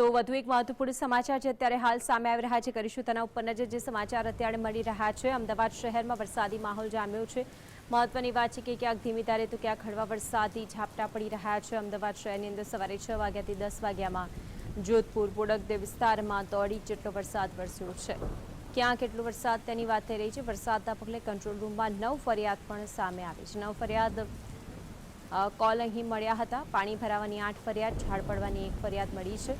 તો વધુ એક મહત્વપૂર્ણ સમાચાર છે. અત્યારે હાલ સામે આવી રહ્યા છે. કરીશું તેના ઉપર નજર. જે સમાચાર અત્યારે મળી રહ્યા છે. અમદાવાદ શહેરમાં વરસાદી માહોલ જામ્યો છે. મહત્વની વાત છે કે ક્યાંક ધીમી ધારે તો ક્યાંક હળવા વરસાદી ઝાપટા પડી રહ્યા છે. અમદાવાદ શહેરની અંદર સવારે છ વાગ્યાથી દસ વાગ્યામાં જોધપુર, બોડકદેવ વિસ્તારમાં દોઢ જેટલો વરસાદ વરસ્યો છે. ક્યાં કેટલો વરસાદ તેની વાત થઈ રહી છે. વરસાદના પગલે કંટ્રોલ રૂમમાં નવ ફરિયાદ પણ સામે આવી છે. નવ ફરિયાદ કોલ અહીં મળ્યા હતા. પાણી ભરાવાની આઠ ફરિયાદ, ઝાડ પડવાની એક ફરિયાદ મળી છે.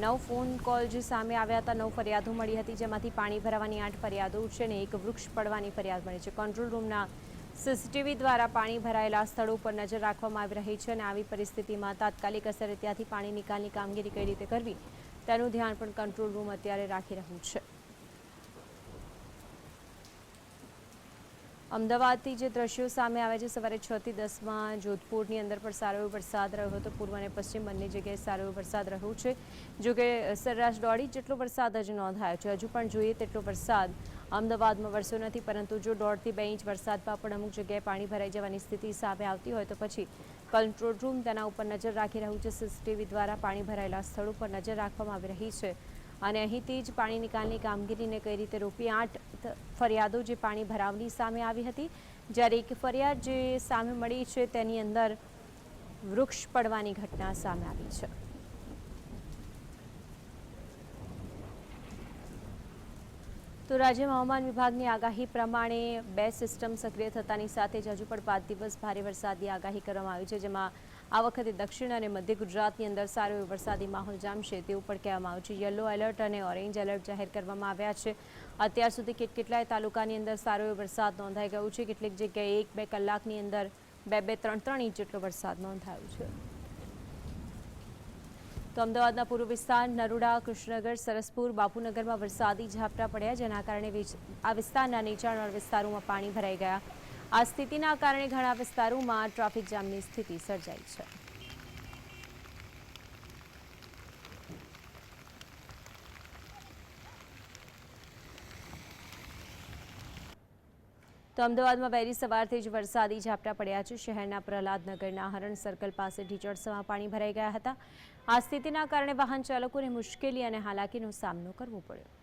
નવ ફોન કોલ જે સામે આવ્યા હતા, નવ ફરિયાદો મળી હતી, જેમાંથી પાણી ભરાવાની આઠ ફરિયાદો છે ને એક વૃક્ષ પડવાની ફરિયાદ મળી છે. કંટ્રોલ રૂમના સીસીટીવી દ્વારા પાણી ભરાયેલા સ્થળો પર નજર રાખવામાં આવી રહી છે અને આવી પરિસ્થિતિમાં તાત્કાલિક અસરે ત્યાંથી પાણી નિકાલની કામગીરી કઈ રીતે કરવી, તેનું ધ્યાન પણ કંટ્રોલ રૂમ અત્યારે રાખી રહ્યું છે. અમદાવાદથી જે દ્રશ્યો સામે આવે છે, સવારે છ થી દસમાં જોધપુરની અંદર પણ સારો એવો વરસાદ રહ્યો હતો. પૂર્વ અને પશ્ચિમ બંને જગ્યાએ સારો એવો વરસાદ રહ્યો છે. જો કે સરેરાશ દોઢ ઇંચ જેટલો વરસાદ હજુ નોંધાયો છે. હજુ પણ જોઈએ તેટલો વરસાદ અમદાવાદમાં વરસ્યો નથી, પરંતુ જો દોઢથી બે ઇંચ વરસાદમાં પણ અમુક જગ્યાએ પાણી ભરાઈ જવાની સ્થિતિ સામે આવતી હોય તો પછી કંટ્રોલ રૂમ તેના ઉપર નજર રાખી રહ્યું છે. સીસીટીવી દ્વારા પાણી ભરાયેલા સ્થળો પર નજર રાખવામાં આવી રહી છે. અને અહીંથી જ પાણી નિકાલની કામગીરીને કઈ રીતે રોપી આઠ ફરિયાદો જે પાણી ભરાવની સામે આવી હતી, જ્યારે એક ફરિયાદ જે સામે મળી છે તેની અંદર વૃક્ષ પડવાની ઘટના સામે આવી છે. તો રાજ્યમાં હવામાન વિભાગની આગાહી પ્રમાણે બે સિસ્ટમ સક્રિય થતાની સાથે જ હજુ પણ પાંચ દિવસ ભારે વરસાદની આગાહી કરવામાં આવી છે, જેમાં આ વખતે દક્ષિણ અને મધ્ય ગુજરાતની અંદર સારો એવો વરસાદી માહોલ જામશે તેવું પણ કહેવામાં આવ્યું છે. યલો એલર્ટ અને ઓરેન્જ એલર્ટ જાહેર કરવામાં આવ્યા છે. અત્યાર સુધી કેટ કેટલાય તાલુકાની અંદર સારો એવો વરસાદ નોંધાઈ ગયો છે. કેટલીક જગ્યાએ એક, બે કલાકની અંદર બે બે, ત્રણ ત્રણ ઇંચ જેટલો વરસાદ નોંધાયો છે. તો અમદાવાદના પૂર્વ વિસ્તાર નરોડા, કૃષ્ણનગર, સરસપુર, બાપુનગરમાં વરસાદી ઝાપટા પડ્યા, જેના કારણે આ વિસ્તારના નીચાણવાળા વિસ્તારોમાં પાણી ભરાઈ ગયા. આ સ્થિતિના કારણે ઘણા વિસ્તારોમાં ટ્રાફિક જામની સ્થિતિ સર્જાઈ છે. તો અમદાવાદમાં વહેલી સવારથી જ વરસાદી ઝાપટા પડ્યા છે. શહેરના પ્રહલાદનગરના હરણ સર્કલ પાસે ઢીચડસમાં પાણી ભરાઈ ગયા હતા. આ સ્થિતિના કારણે વાહન ચાલકોને મુશ્કેલી અને હાલાકીનો સામનો કરવો પડ્યો.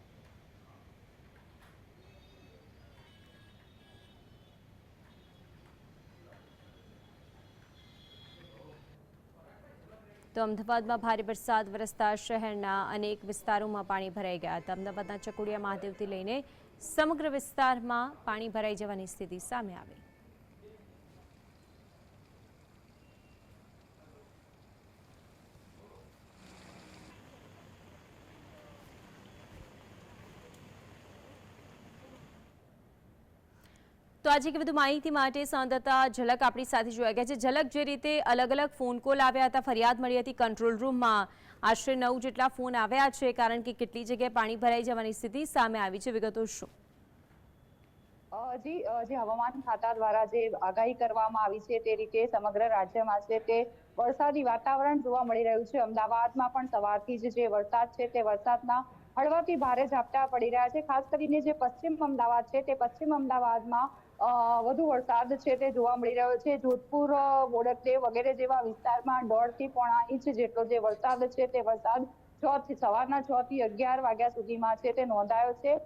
તો અમદાવાદમાં ભારે વરસાદ વરસતા શહેરના અનેક વિસ્તારોમાં પાણી ભરાઈ ગયા હતા. અમદાવાદના ચકુડિયા મહાદેવથી લઈને સમગ્ર વિસ્તારમાં પાણી ભરાઈ જવાની સ્થિતિ સામે આવી. તો આજે વધુ માહિતી માટે સંવાદદાતા ઝલક આપણી સાથે જોડાઈ ગયા છે. ઝલક જે રીતે અલગ અલગ ફોન કોલ આવ્યા હતા, ફરિયાદ મળી હતી કંટ્રોલ રૂમમાં. આશરે નવ જેટલા ફોન આવ્યા છે, કારણ કે કેટલી જગ્યાએ પાણી ભરાઈ જવાની સ્થિતિ સામે આવી છે. વિગતો શું? હજી જી હવામાન ખાતા દ્વારા જે આગાહી કરવામાં આવી છે તે રીતે સમગ્ર રાજ્યમાં છે તે વરસાદી વાતાવરણ જોવા મળી રહ્યું છે. અમદાવાદમાં પણ સવારથી જ જે વરસાદ છે તે વરસાદના હળવાથી ભારે ઝાપટા પડી રહ્યા છે. ખાસ કરીને જે પશ્ચિમ અમદાવાદ છે તે પશ્ચિમ અમદાવાદમાં વધુ વરસાદ છે તે જોવા મળી રહ્યો છે. જોધપુર બોડકલે વગેરે જેવા વિસ્તારમાં દોઢથી પોણા ઇંચ જેટલો જે વરસાદ છે તે વરસાદ છ થી, સવારના છ થી અગિયાર વાગ્યા સુધીમાં છે તે નોંધાયો છે.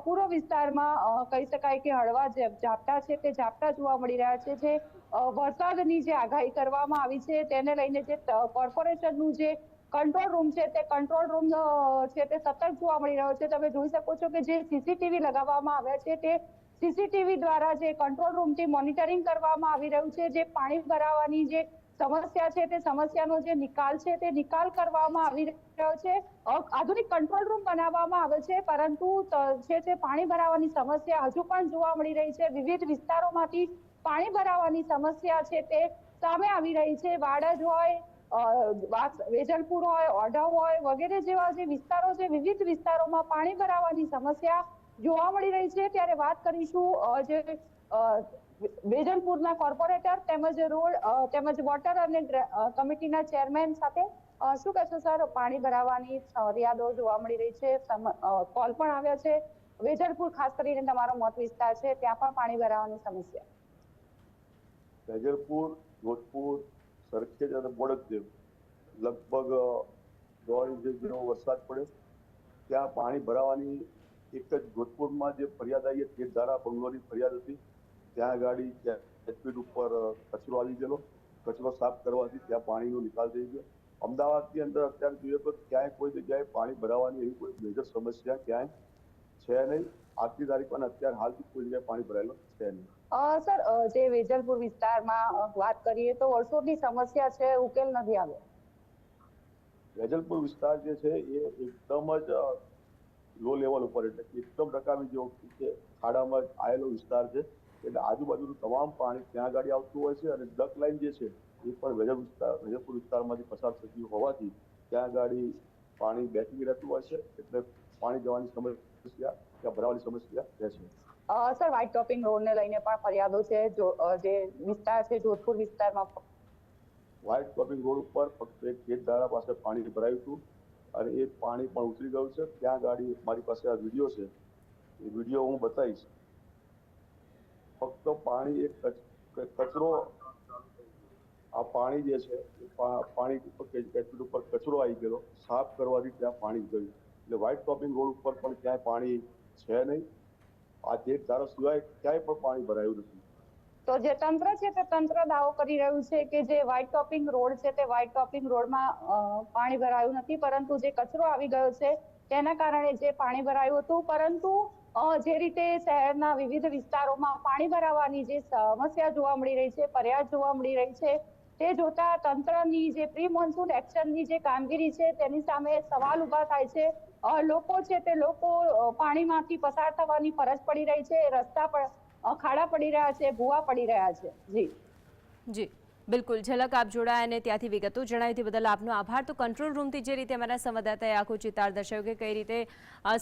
પૂર્વ વિસ્તારમાં કહી શકાય કે હળવા જે ઝાપટા છે તે ઝાપટા જોવા મળી રહ્યા છે જે વરસાદની જે આગાહી કરવામાં આવી છે તેને લઈને જે કોર્પોરેશનનું જે કંટ્રોલ રૂમ છે તે કંટ્રોલ રૂમ છે તે સતત જોવા મળી રહ્યો છે. તમે જોઈ શકો છો કે જે સીસીટીવી લગાવવામાં આવ્યા છે તે સીસીટીવી દ્વારા જે કંટ્રોલ રૂમથી મોનિટરિંગ કરવામાં આવી રહ્યું છે, જે પાણી ભરાવાની જે સમસ્યા છે, તે સમસ્યાનો જે નિકાલ છે, તે નિકાલ કરવામાં આવી રહ્યો છે. આધુનિક કંટ્રોલ રૂમ બનાવવામાં આવે છે, પરંતુ ત- છે પાણી ભરાવાની સમસ્યા હજુ પણ જોવા મળી રહી છે. વિવિધ વિસ્તારોમાંથી પાણી ભરાવાની સમસ્યા છે તે સામે આવી રહી છે. વાડજ હોય વેજલપુર હોય, ઓઢવ હોય વગેરે જેવા જે વિસ્તારો છે, વિવિધ વિસ્તારોમાં પાણી ભરાવાની સમસ્યા જોવા મળી રહી છે, ત્યારે વાત કરીશું જે વેજલપુરના કોર્પોરેટર તેમજ રોડ તેમજ વોટર અને કમિટીના ચેરમેન સાથે શું કહેશો સર? પાણી ભરાવાની ફરિયાદો જોવા મળી રહી છે કોલ પણ આવ્યા છે. વેજલપુર ખાસ કરીને તમારો મત વિસ્તાર છે, ત્યાં પણ પાણી ભરાવાની સમસ્યા. વેજલપુર, જોધપુર, સરખેજ અને બોડકદેવ લગભગ દોઢ ઇંચ જેવો વરસાદ પડ્યો. ત્યાં પાણી ભરાવાની એક જ જોધપુરમાં જે ફરિયાદ આવી તે ધારા બંગલોની ફરિયાદ હતી. ત્યાં ગાડી એચપીડ ઉપર કચરો આવી ગયેલો. કચરો સાફ કરવાથી ત્યાં પાણીનો નિકાલ થઈ ગયો. અમદાવાદની અંદર અત્યારે જોઈએ તો ક્યાંય કોઈ જગ્યાએ પાણી ભરાવાની એવી કોઈ મેજર સમસ્યા ક્યાંય છે નહીં. આજની તારીખ અને અત્યારે હાલથી કોઈ જગ્યાએ પાણી ભરાયેલું છે નહીં. સર જે વેજલપુર વિસ્તારમાં વાત કરીએ તો વર્ષોની સમસ્યા છે ઉકેલ નથી આવ્યો. વેજલપુર વિસ્તાર જે છે એ એકદમ જ લો લેવલ ઉપર એટલે એકદમ રકાબી જેવો કે ખાડામાં આવેલો વિસ્તાર છે. એટલે આજુબાજુનું તમામ પાણી ત્યાં ગાડી આવતું હોય છે અને ડક લાઈન જે છે એ પણ વેજર વિસ્તાર વેજરપુર વિસ્તારમાંથી પસાર થતી હોવાથી ત્યાં ગાડી પાણી બેસી રહેતું હોય છે એટલે પાણી જવાની સમસ્યા ત્યાં ભરાવાની સમસ્યા રહેશે સર વ્હાઇટ ટોપિંગ રોડને લઈને પણ ફરિયાદો છે જો જે વિસ્તાર છે જોધપુર વિસ્તારમાં. વ્હાઇટ ટોપિંગ રોડ ઉપર ફક્ત એક ખેત ધારા પાસે પાણી ભરાયું હતું. અને એ પાણી પણ ઉતરી ગયું છે. ત્યાં ગાડી મારી પાસે આ વીડિયો છે. એ વીડિયો હું બતાવીશ. ફક્ત પાણી એક કચરો આ પાણી જે છે પાણી ઉપર કે- ઉપર કચરો આવી ગયો. સાફ કરવાથી ત્યાં પાણી ગયું. એટલે વ્હાઇટ ટોપિંગ રોડ ઉપર પણ ક્યાંય પાણી છે નહીં. આ ગેટ ધારા સિવાય ક્યાંય પણ પાણી ભરાયું નથી. તો જે તંત્ર છે તે તંત્ર દાવો કરી રહ્યું છે કે જે વ્હાઇટ ટોપિંગ રોડ છે તે વ્હાઇટ ટોપિંગ રોડમાં પાણી ભરાયું નથી, પરંતુ જે કચરો આવી ગયો છે તેના કારણે જે પાણી ભરાયું હતું, પરંતુ જે રીતે શહેરના વિવિધ વિસ્તારોમાં પાણી ભરાવાની જે સમસ્યા જોવા મળી રહી છે, ફરિયાદ જોવા મળી રહી છે, તે જોતા તંત્રની જે પ્રી મોન્સૂન એક્શનની જે કામગીરી છે તેની સામે સવાલ ઊભા થાય છે. લોકો છે તે લોકો પાણીમાંથી પસાર થવાની ફરજ પડી રહી છે, રસ્તા પર ખાડા પડી રહ્યા છે, ભૂવા પડી રહ્યા છે. જી. જી. બિલકુલ. ઝલક આપ જોડાયા અને ત્યાંથી વિગતો જણાવી તે બદલ આપનો આભાર. તો કંટ્રોલ રૂમથી જે રીતે અમારા સંવાદદાતાએ આખું ચિતાર દર્શાવ્યું કે કઈ રીતે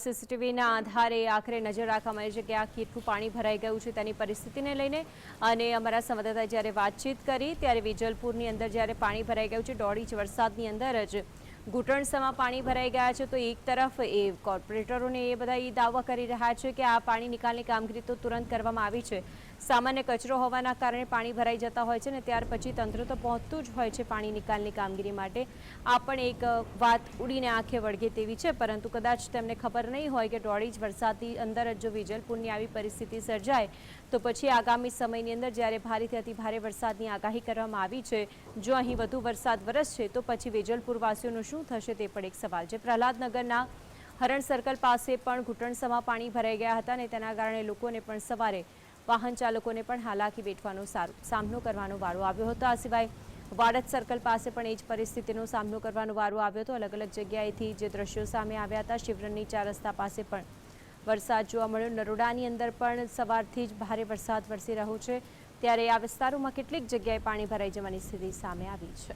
સીસીટીવીના આધારે આખરે નજર રાખવામાં આવી છે કે આ કેટલું પાણી ભરાઈ ગયું છે તેની પરિસ્થિતિને લઈને. અને અમારા સંવાદદાતાએ જ્યારે વાતચીત કરી, ત્યારે વિજલપુરની અંદર જ્યારે પાણી ભરાઈ ગયું છે, દોઢ ઇંચ વરસાદની અંદર જ ઘૂંટણસમાં પાણી ભરાઈ ગયા છે, તો એક તરફ એ કોર્પોરેટરોને એ બધા એ દાવા કરી રહ્યા છે કે આ પાણી નિકાલની કામગીરી તો તુરંત કરવામાં આવી છે. સામાન્ય કચરો હોવાના કારણે પાણી ભરાઈ જતા હોય છે ને ત્યાર પછી તંત્ર તો પહોંચતું જ હોય છે પાણી નિકાલની કામગીરી માટે. આ પણ એક વાત ઉડીને આંખે વળગે તેવી છે, પરંતુ કદાચ તેમને ખબર નહીં હોય કે દોઢ ઇંચ વરસાદની અંદર જ જો વિજલપુરની આવી પરિસ્થિતિ સર્જાય, તો પછી આગામી સમયની અંદર જ્યારે ભારેથી અતિભારે વરસાદની આગાહી કરવામાં આવી છે, જો અહીં વધુ વરસાદ વરસશે, તો પછી વેજલપુરવાસીઓનું શું થશે તે પણ એક સવાલ છે. પ્રહલાદનગરના હરણ સર્કલ પાસે પણ ઘૂંટણસમાં પાણી ભરાઈ ગયા હતા અને તેના કારણે લોકોને પણ સવારે વાહન ચાલકોને પણ હાલાકી વેઠવાનો સામનો કરવાનો વારો આવ્યો હતો. આ સિવાય વાડજ સર્કલ પાસે પણ એ જ પરિસ્થિતિનો સામનો કરવાનો વારો આવ્યો હતો. અલગ અલગ જગ્યાએથી જે દ્રશ્યો સામે આવ્યા હતા, શિવરણની ચાર રસ્તા પાસે પણ વરસાદ જોવા મળ્યો. નરોડાની અંદર પણ સવારથી જ ભારે વરસાદ વરસી રહ્યો છે. ત્યારે આ વિસ્તારોમાં કેટલીક જગ્યાએ પાણી ભરાઈ જવાની સ્થિતિ સામે આવી છે.